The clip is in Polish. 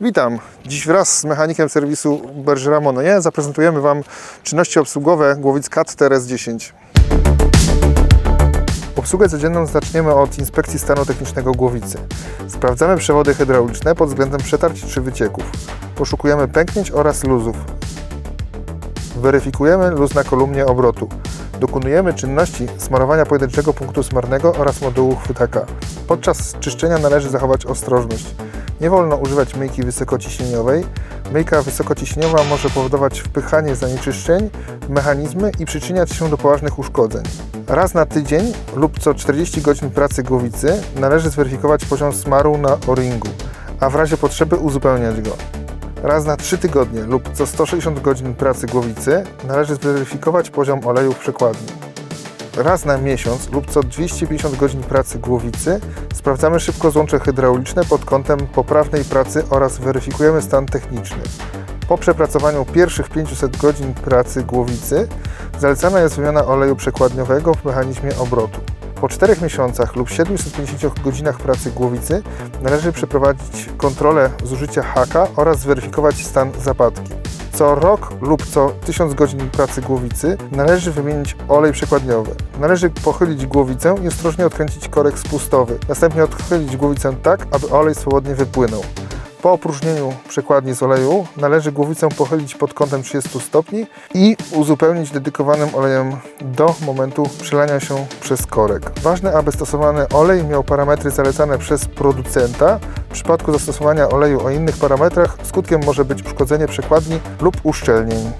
Witam. Dziś wraz z mechanikiem serwisu Bergera Mononie zaprezentujemy Wam czynności obsługowe głowic CAT TRS-10. Obsługę codzienną zaczniemy od inspekcji stanu technicznego głowicy. Sprawdzamy przewody hydrauliczne pod względem przetarć czy wycieków. Poszukujemy pęknięć oraz luzów. Weryfikujemy luz na kolumnie obrotu. Dokonujemy czynności smarowania pojedynczego punktu smarnego oraz modułu chwytaka. Podczas czyszczenia należy zachować ostrożność. Nie wolno używać myjki wysokociśnieniowej. Myjka wysokociśnieniowa może powodować wpychanie zanieczyszczeń w mechanizmy i przyczyniać się do poważnych uszkodzeń. Raz na tydzień lub co 40 godzin pracy głowicy należy zweryfikować poziom smaru na o-ringu, a w razie potrzeby uzupełniać go. Raz na 3 tygodnie lub co 160 godzin pracy głowicy należy zweryfikować poziom oleju w przekładni. Raz na miesiąc lub co 250 godzin pracy głowicy sprawdzamy szybko złącze hydrauliczne pod kątem poprawnej pracy oraz weryfikujemy stan techniczny. Po przepracowaniu pierwszych 500 godzin pracy głowicy zalecana jest wymiana oleju przekładniowego w mechanizmie obrotu. Po 4 miesiącach lub 750 godzinach pracy głowicy należy przeprowadzić kontrolę zużycia haka oraz zweryfikować stan zapadki. Co rok lub co 1000 godzin pracy głowicy należy wymienić olej przekładniowy. Należy pochylić głowicę i ostrożnie odkręcić korek spustowy. Następnie odchylić głowicę tak, aby olej swobodnie wypłynął. Po opróżnieniu przekładni z oleju należy głowicę pochylić pod kątem 30 stopni i uzupełnić dedykowanym olejem do momentu przelania się przez korek. Ważne, aby stosowany olej miał parametry zalecane przez producenta. W przypadku zastosowania oleju o innych parametrach skutkiem może być uszkodzenie przekładni lub uszczelnień.